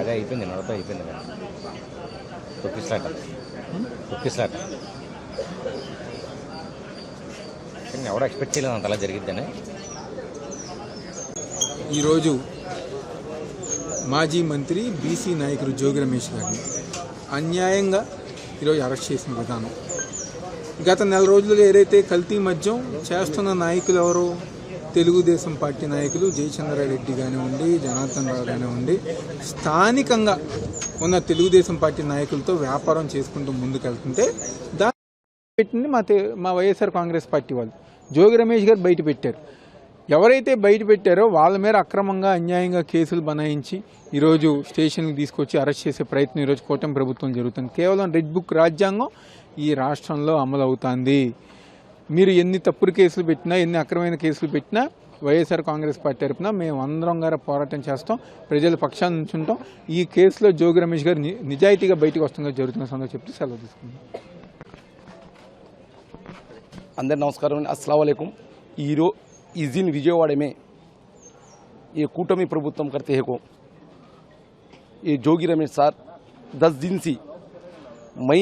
అదే అయిపోయింది నడత అయిపోయింది కదా తొక్కిస్లాట తొక్కిస్లాట కానీ ఎవడో ఎక్స్పెక్ట్ చేయలేదు అంత అలా జరిగిద్దని ఈరోజు మాజీ మంత్రి బీసీ నాయకుడు జోగి రమేష్ గారిని అన్యాయంగా ఈరోజు అరెస్ట్ చేసిన విధానం గత నెల రోజులుగా ఏదైతే కల్తీ మద్యం చేస్తున్న నాయకులు ఎవరో తెలుగుదేశం పార్టీ నాయకులు జయచంద్రారెడ్డి కానివ్వండి జనార్దన్ రావు కానివ్వండి స్థానికంగా ఉన్న తెలుగుదేశం పార్టీ నాయకులతో వ్యాపారం చేసుకుంటూ ముందుకెళ్తుంటే దాన్ని పెట్టింది మా మా వైఎస్ఆర్ కాంగ్రెస్ పార్టీ వాళ్ళు జోగి రమేష్ గారు బయట పెట్టారు ఎవరైతే బయట పెట్టారో వాళ్ళ మీద అక్రమంగా అన్యాయంగా కేసులు బనాయించి ఈరోజు స్టేషన్కి తీసుకొచ్చి అరెస్ట్ చేసే ప్రయత్నం ఈరోజు కూటమి ప్రభుత్వం జరుగుతుంది కేవలం రెడ్ బుక్ రాజ్యాంగం ఈ రాష్ట్రంలో అమలవుతుంది మీరు ఎన్ని తప్పుడు కేసులు పెట్టినా ఎన్ని అక్రమైన కేసులు పెట్టినా వైఎస్ఆర్ కాంగ్రెస్ పార్టీ తరఫున మేము అందరం గారు పోరాటం చేస్తాం ప్రజల పక్షాన్ని ఉంచుంటాం ఈ కేసులో జోగి రమేష్ గారు నిజాయితీగా బయటకు వస్తుందో జరుగుతున్న సందర్భం చెప్తే సెలవు తీసుకుందాం అందరి నమస్కారం అస్సలం ఈరో ఈ విజయవాడమే ఈ కూటమి ప్రభుత్వం కర్తేహకు ఈ జోగి రమేష్ సార్ దస్ सार दस మై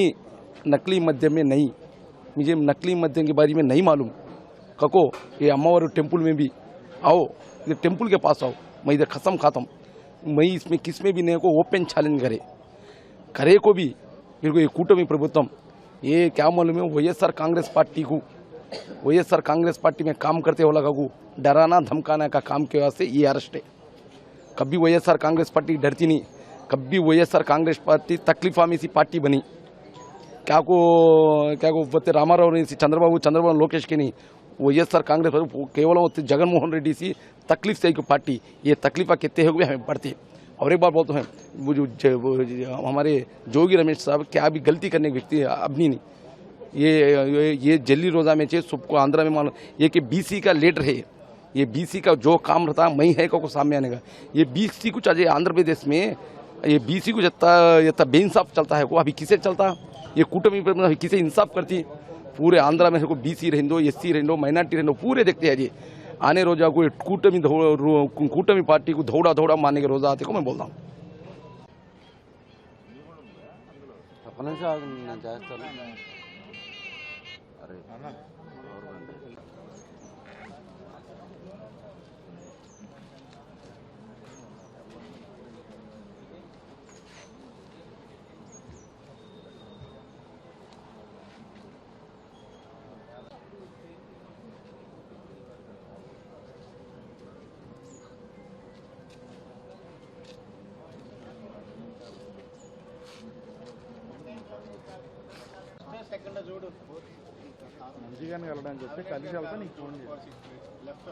నకిలీ మధ్యమే नकली मुझे नकली मद्यम के बारे में नहीं मालूम कको ये अम्मावर टेम्पल में भी आओ इधर टेम्पल के पास आओ मैं इधर खसम खाता हूँ मैं इसमें किस में भी नहीं को ओपन चैलेंज करे करे को भी मेरे ये कूटमी प्रभुत्म ये क्या मालूम है वैएसआर कांग्रेस पार्टी को वैएसआर कांग्रेस पार्टी में काम करते हो लगा को डराना धमकाना का काम के वास्ते ये अरेस्ट है कभी वैएसआर कांग्रेस पार्टी डरती नहीं कभी वैएसआर कांग्रेस पार्टी तकलीफा में सी पार्टी बनी ಯಾಕೂ ಕ್ಯಾಕು ಮತ್ತೆ ರಾಮಾರಾವ್ನಿಸಿ चंद्रबाबु ಚಂದ್ರಬಾಬು ಲೋಕೇಶ್ಕಿನಿ वो ये सर कांग्रेस केवल जगनमोहन रेड्डी सी तकलीफ से पार्टी ये तकलीफा कितने हुए हमें बढ़ती और एक बार बोलते हैं वो जो, हमारे जोगी रमेश साहब क्या अभी गलती करने के व्यक्ति अब नहीं ये ये, ये जल्दी रोजा में चाहिए सबको आंध्रा में मानो ये कि बीसी का लेटर है ये बीसी का जो काम रहता है मई है को, को सामने आने का ये बीसी कुछ आज आंध्र प्रदेश में ये बीसी कुछ इतना इतना बेइंसाफ चलता है वो अभी किसे चलता है ये कूटमी पर मतलब किसे इंसाफ करती पूरे आंध्र में को बीसी रहो एस सी रहो माइनॉरिटी रहो पूरे देखते हैं जी आने रोजा को कूटमी कूटमी पार्टी को धौड़ा धौड़ा मानने के रोजा आते को मैं बोल रहा हूँ अरे తకండి జోడు ఉండి నిడిగన కలడాను చెప్పి కలిశల్కొని ఫోన్ చేశారు లెఫ్ట్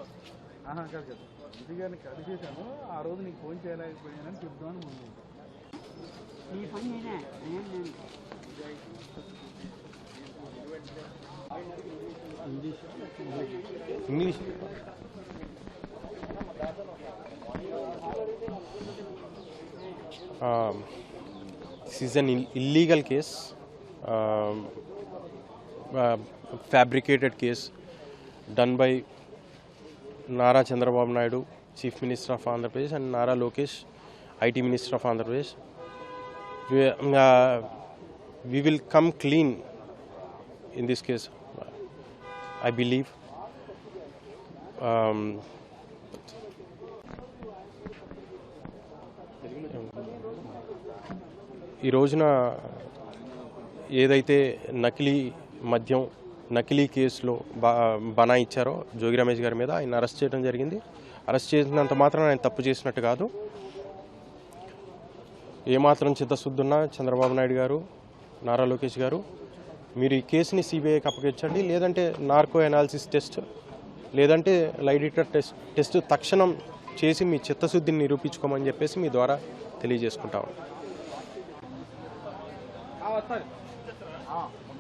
ఆహం కరకాడు బుడిగని కది చేశాను ఆ రోజు నిం ఫోన్ చేయాలి అయిపోయినని గుర్తుగాని ముంద ఉంటది ఈ ఫన్నీనే um um um season illegal case fabricated case done by Nara Chandrababu Naidu, Chief Minister of Andhra Pradesh, and Nara Lokesh, IT Minister of Andhra Pradesh. We, uh, we will come clean in this case, I believe. Um, ఈ రోజున ఏదైతే నకిలీ మద్యం నకిలీ కేసులో బనా ఇచ్చారో జోగి రమేష్ గారి మీద ఆయన అరెస్ట్ చేయడం జరిగింది అరెస్ట్ చేసినంత మాత్రం ఆయన తప్పు చేసినట్టు కాదు ఏమాత్రం ఉన్నా చంద్రబాబు నాయుడు గారు నారా లోకేష్ గారు మీరు ఈ కేసుని సిబిఐకి అప్పగించండి లేదంటే నార్కో ఎనాలిసిస్ టెస్ట్ లేదంటే లైడిటర్ టెస్ట్ టెస్ట్ తక్షణం చేసి మీ చిత్తశుద్ధిని నిరూపించుకోమని చెప్పేసి మీ ద్వారా తెలియజేసుకుంటాము 啊，我